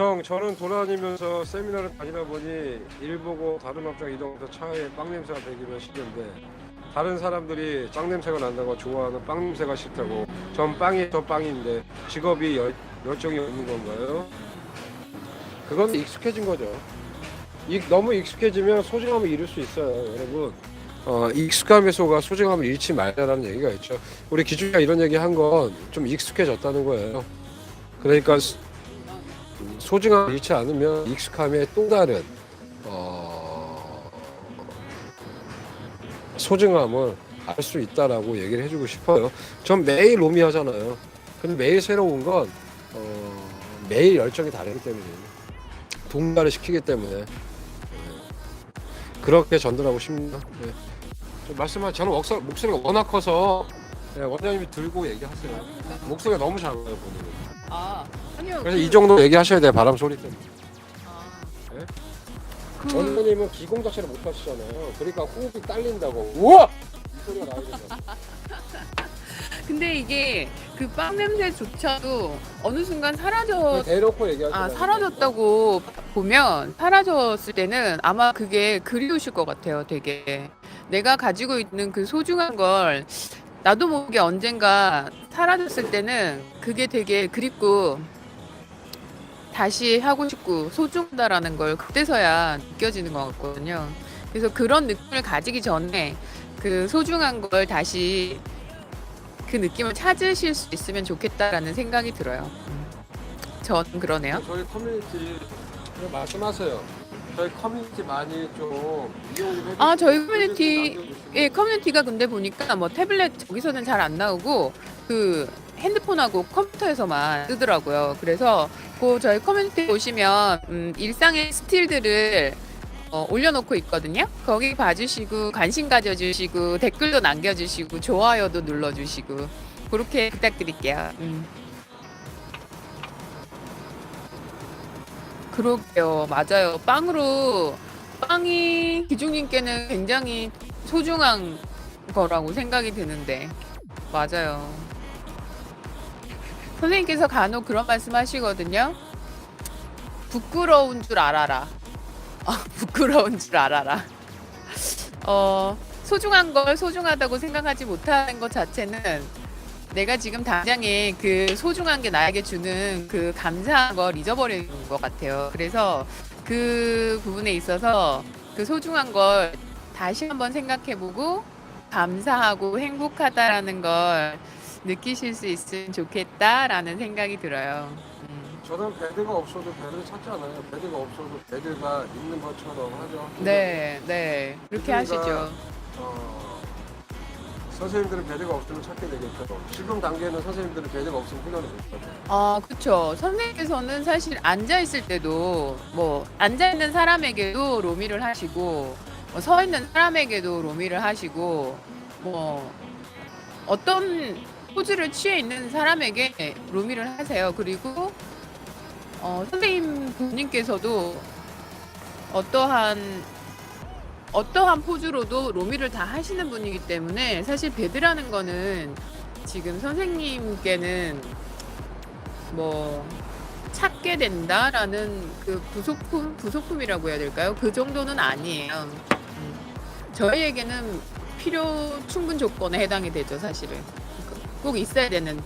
형 저는 돌아다니면서 세미나를 다니다 보니 일 보고 다른 업장 이동해서 차에 빵 냄새가 배기면 싫은데 다른 사람들이 빵 냄새가 난다고 좋아하는 빵 냄새가 싫다고 전 빵이 저 빵인데 직업이 열, 열정이 없는 건가요? 그건 익숙해진 거죠. 익- 너무 익숙해지면 소중함을 잃을 수 있어요, 여러분. 어, 익숙함에 속아 소중함을 잃지 말자라는 얘기가 있죠. 우리 기준이가 이런 얘기 한 건 좀 익숙해졌다는 거예요. 그러니까 소- 소중함을 잃지 않으면 익숙함의 또 다른 어, 소중함을 알 수 있다라고 얘기를 해주고 싶어요. 전 매일 로미 하잖아요. 근데 매일 새로운 건 어, 매일 열정이 다르기 때문이에요. 동감을 시키기 때문에 네. 그렇게 전달하고 싶습니다. 네. 좀 말씀하 저는 목소, 목소리가 워낙 커서 네, 원장님이 들고 얘기하세요. 목소리가 너무 작아요 본인은. 아 아니요. 그래서 그- 이 정도 얘기하셔야 돼요 바람 소리 때문에. 아. 네? 그 원장님은 기공 자체를 못 하시잖아요. 그러니까 호흡이 딸린다고. 우와! 이 소리가 나야 된다. 근데 이게 그 빵 냄새조차도 어느 순간 사라져 대놓고 얘기하시는 아 사라졌다고 보면 사라졌을 때는 아마 그게 그리우실 것 같아요. 되게 내가 가지고 있는 그 소중한 걸 나도 모르게 언젠가 사라졌을 때는 그게 되게 그립고 다시 하고 싶고 소중하다라는 걸 그때서야 느껴지는 것 같거든요. 그래서 그런 느낌을 가지기 전에 그 소중한 걸 다시 그 느낌을 찾으실 수 있으면 좋겠다라는 생각이 들어요. 음. 전 그러네요. 저희 커뮤니티 그냥 말씀하세요. 저희 커뮤니티 많이 좀 이용 좀 해주시고 아, 저희 커뮤니티. 예, 커뮤니티가 근데 보니까 뭐 태블릿 저기서는 잘 안 나오고 그 핸드폰하고 컴퓨터에서만 뜨더라고요. 그래서 그 저희 커뮤니티 보시면 음, 일상의 스틸들을 어, 올려놓고 있거든요. 거기 봐주시고 관심 가져주시고 댓글도 남겨주시고 좋아요도 눌러주시고 그렇게 부탁드릴게요. 음. 그러게요, 맞아요. 빵으로 빵이 기중님께는 굉장히 소중한 거라고 생각이 드는데 맞아요. 선생님께서 간혹 그런 말씀 하시거든요. 부끄러운 줄 알아라. 아, 부끄러운 줄 알아라. 어, 소중한 걸 소중하다고 생각하지 못하는 것 자체는 내가 지금 당장에 그 소중한 게 나에게 주는 그 감사한 걸 잊어버리는 것 같아요. 그래서 그 부분에 있어서 그 소중한 걸 다시 한번 생각해보고 감사하고 행복하다라는 걸 느끼실 수 있으면 좋겠다라는 생각이 들어요. 음. 저는 배드가 없어도 배드를 찾잖아요. 배드가 없어도 배드가 있는 것처럼 하죠. 네, 네. 그렇게 하시죠. 어, 선생님들은 배드가 없으면 찾게 되겠죠. 지금 단계는 선생님들은 배드가 없으면 훈련을 못하죠. 아, 그쵸. 선생님께서는 사실 앉아있을 때도, 뭐, 앉아있는 사람에게도 로미를 하시고, 뭐 서 있는 사람에게도 로미를 하시고, 뭐, 어떤 포즈를 취해 있는 사람에게 로미를 하세요. 그리고, 어, 선생님 본인께서도 어떠한, 어떠한 포즈로도 로미를 다 하시는 분이기 때문에 사실 배드라는 거는 지금 선생님께는 뭐 찾게 된다라는 그 부속품 부속품이라고 해야 될까요? 그 정도는 아니에요. 음. 저희에게는 필요 충분 조건에 해당이 되죠, 사실은. 꼭 있어야 되는